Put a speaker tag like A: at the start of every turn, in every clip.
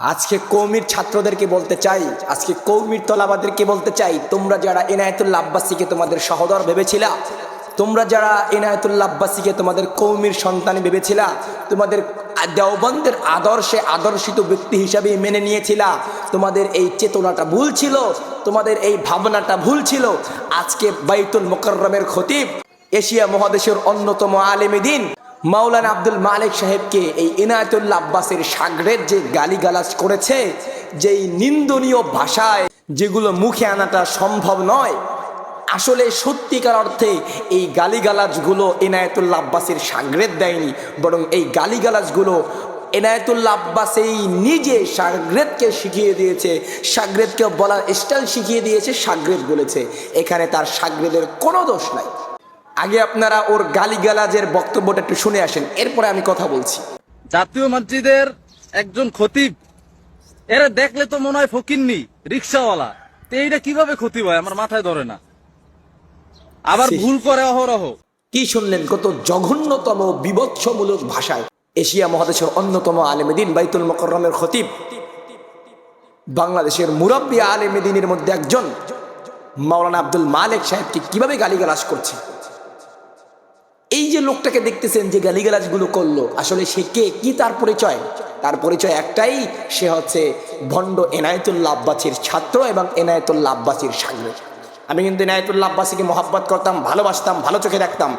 A: আজকে কৌমির ছাত্রদেরকে বলতে চাই, আজকে কৌমির তলাবাদেরকে বলতে চাই, তোমরা যারা এনায়তুল্লা আব্বাসীকে তোমাদের সহদর ভেবেছিলা, তোমরা যারা এনায়তুল্লা আব্বাসীকে তোমাদের কৌমির সন্তান ভেবেছিলা, তোমাদের দেওবন্দের আদর্শে আদর্শিত ব্যক্তি হিসাবে মেনে নিয়েছিলা, তোমাদের এই চেতনাটা ভুল ছিল, তোমাদের এই ভাবনাটা ভুল ছিল, আজকে বাইতুল মোকাররমের খতিব এশিয়া মহাদেশের অন্যতম আলেমী দিন। মাওলানা আব্দুল মালিক সাহেবকে এই ইনায়তুল্লাহ আব্বাসের সাগরের যে গালিগালাজ করেছে, যেই নিন্দনীয় ভাষায় যেগুলো মুখে আনাটা সম্ভব নয়, আসলে সত্যিকার অর্থে এই গালিগালাজগুলো এনায়েতুল্লাহ আব্বাসের সাগরেদ দেয়নি, বরং এই গালিগালাজগুলো এনায়েতুল্লাহ আব্বাস এই নিজে সাগরেদকে শিখিয়ে দিয়েছে সাগরেদকে বলার স্টাইল শিখিয়ে দিয়েছে সাগরেদ বলেছে। এখানে তার সাগরেদের কোনো দোষ নাই। আগে আপনারা ওর গালিগালাজের বক্তব্যটা একটু শুনে আসেন এরপরে আমি কথা বলছি।
B: জাতীয় মসজিদের একজন খতিব এরা দেখলে তো মনে হয় ফকিরনি রিক্সাওয়ালা। তো এইটা কীভাবে খতিব হয়? আমার মাথায় ধরে না। আবার ভুল করে অহরহ।
A: কি শুনলেন? কত জঘন্যতম বিভৎসমূলক ভাষায়। এশিয়া মহাদেশের অন্যতম আলেমেদিন বাইতুল মকরমের খতিব। বাংলাদেশের মুরব্বী আলেমেদিনের মধ্যে একজন মাওলানা আব্দুল মালেক সাহেবকে কীভাবে গালিগালাজ করছে? যে লোকটাকে দেখতেছেন যে গালিগালাজগুলো করল, আসলে সে কে? কি তার পরিচয়? তার পরিচয় একটাই, সে হচ্ছে ভণ্ড এনায়েতুল্লাহ আব্বাসীর ছাত্র এবং এনায়েতুল্লাহ আব্বাসীর সাগরে আমি কিন্তু এনায়েতুল্লাহ আব্বাসীকে মহাব্বত করতাম, ভালোবাসতাম, ভালো চোখে দেখতাম।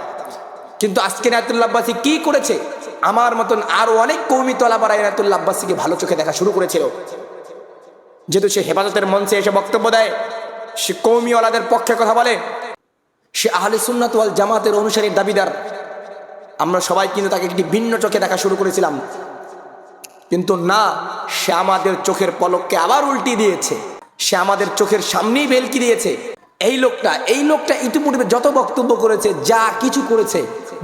A: কিন্তু আজকে এনায়তুল্লাহ আব্বাসী কি করেছে? আমার মতন আরও অনেক কৌমি তলাবারা এনায়তুল্লাহ আব্বাসীকে ভালো চোখে দেখা শুরু করেছিল। যেহেতু সে হেফাজতের মঞ্চে এসে বক্তব্য দেয়, সে কৌমিওয়ালাদের পক্ষে কথা বলে। সে আহলে সুন্নাত জামাতের অনুসারীর দাবিদার। আমরা সবাই কিন্তু তাকে একটি ভিন্ন চোখে দেখা শুরু করেছিলাম। কিন্তু না, সে আমাদের চোখের পলককে আবার উল্টি দিয়েছে। সে আমাদের চোখের সামনেই ভেলকি দিয়েছে। এই লোকটা এই লোকটা ইতিপূর্বে যত বক্তব্য করেছে, যা কিছু করেছে,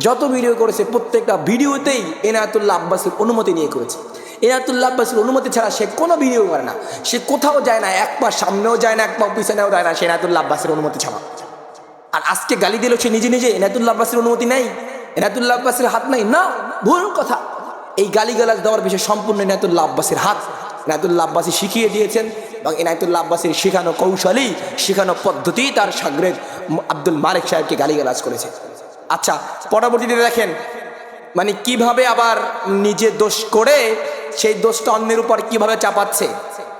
A: যত ভিডিও করেছে, প্রত্যেকটা ভিডিওতেই এনায়তুল্লাহ আব্বাসের অনুমতি নিয়ে করেছে। এনায়তুল্লাহ আব্বাসের অনুমতি ছাড়া সে কোনো ভিডিও করে না। সে কোথাও যায় না, এক পা সামনেও যায় না, এক পা পিছনেও যায় না, সে এনায়তুল্লাহ আব্বাসের অনুমতি ছাড়া। আর আজকে গালি দিল সে নিজে নিজে, এনায়তুল্লাহ আব্বাসের অনুমতি নেই। এনায়তুল্লাহ আব্বাসের হাত নাই? না, ভুল কথা। এই গালিগালাজ দেওয়ার বিষয়ে সম্পূর্ণ এনায়তুল্লাহ আব্বাসের হাত। এনায়তুল্লাহ আব্বাসী শিখিয়ে দিয়েছেন এবং এনায়তুল্লাহ আব্বাসীর শেখানো কৌশলী শেখানো পদ্ধতি তার সাগরের আব্দুল মালিক সাহেবকে গালিগালাজ করেছে। আচ্ছা পরবর্তীতে দেখেন মানে কীভাবে আবার নিজে দোষ করে সেই দোষটা অন্যের উপর কীভাবে চাপাচ্ছে?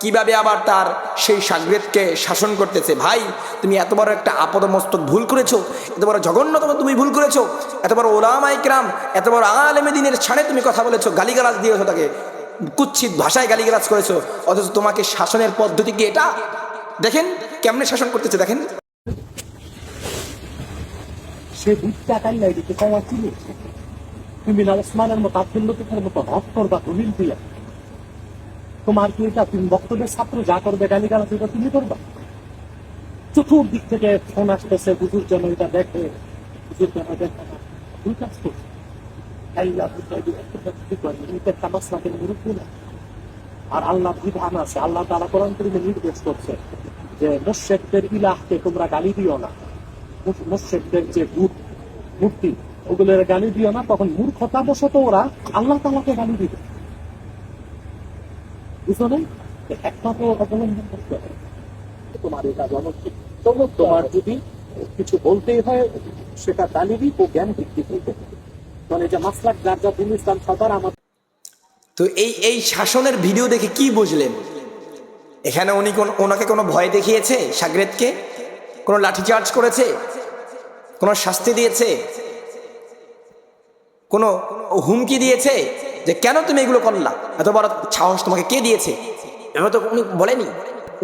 A: কীভাবে আবার তার সেই সাগরেদকে শাসন করতেছে? ভাই, তুমি এত বড় একটা আপদমস্তক ভুল করেছ, এত বড় জঘন্যতম তুমি ভুল করেছ, এত বড় ওলামাইকরাম এত বড় আলেমে দিনের ছাড়ে তুমি কথা বলেছ, গালিগালাজ দিয়েছ তাকে কুচ্ছিত ভাষায় গালিগালাজ করেছ, অথচ তোমাকে শাসনের পদ্ধতি কি এটা? দেখেন কেমনে শাসন করতেছে, দেখেন।
C: সে বুঝতে কমা তুমি না ওসমানের মতো আব্দুল মতো হক করবা দলিল দিয়া। তোমার কি এটা তুমি বক্তব্যের ছাত্র যা করবে গালি গালা সেটা তুমি করবা? চতুর্দিক থেকে ফোন আসতেছে বুঝুর জন্য এটা দেখে দেখে না। ভুল কাজ করছে। আর আল্লাহ বিধান আছে, আল্লাহ তারা কোরআন করিমে নির্দেশ করছে যে মোশেকদের ইলাহকে তোমরা গালি দিও না। মোশেকদের যে মূর্তি ওগুলোর গালি দিও না, তখন মূর্খতা বশত ওরা আল্লাহ তালাকে গালি দিবে। একটা তো অবলম্বন করতে হবে। তোমার এটা তোমার যদি কিছু বলতেই হয়, সেটা ও জ্ঞান হইতে। মানে যে মাসলাক ইসলাম
A: তো এই এই শাসনের ভিডিও দেখে কি বুঝলেন? এখানে উনি কোন ওনাকে কোনো ভয় দেখিয়েছে? সাগরেদকে? কোনো লাঠিচার্জ করেছে? কোনো শাস্তি দিয়েছে? কোনো হুমকি দিয়েছে যে কেন তুমি এগুলো করলা? এত বড় সাহস তোমাকে কে দিয়েছে? এভাবে তো উনি বলেনি।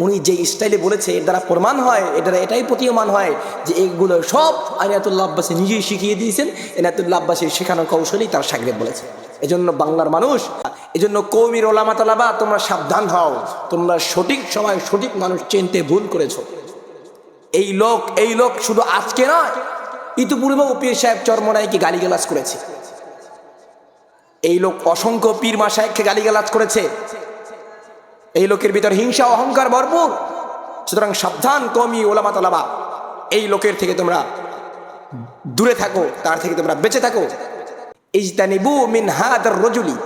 A: উনি যে স্টাইলে বলেছে, এর দ্বারা প্রমাণ হয় এটা এটাই প্রতীয়মান হয় যে এগুলো সব আনিয়াতুল্লাহ আব্বাসী নিজেই শিখিয়ে দিয়েছেন। এনায়তুল্লাহ আব্বাসীর শেখানোর কৌশলই তার সাগরেদ বলেছে। এজন্য বাংলার মানুষ, এজন্য কৌমির ওলামা তালাবা, তোমরা সাবধান হও। তোমরা সঠিক সময় সঠিক মানুষ চিনতে ভুল করেছ। এই লোক এই লোক শুধু আজকে নয়, ইতিপূর্বেও পীর সাহেব চরমনাইকে গালিগালাজ করেছে। এই লোক অসংখ্য পীর মা সাহেবকে গালিগালাজ করেছে। এই লোকের ভিতর হিংসা, অহংকার ভরপুর। সুতরাং সাবধান কমি ওলামা তালাবা। এই লোকের থেকে তোমরা দূরে থাকো, তার থেকে তোমরা বেঁচে থাকো। ইজতানিবু মিন হাদার রজুলি।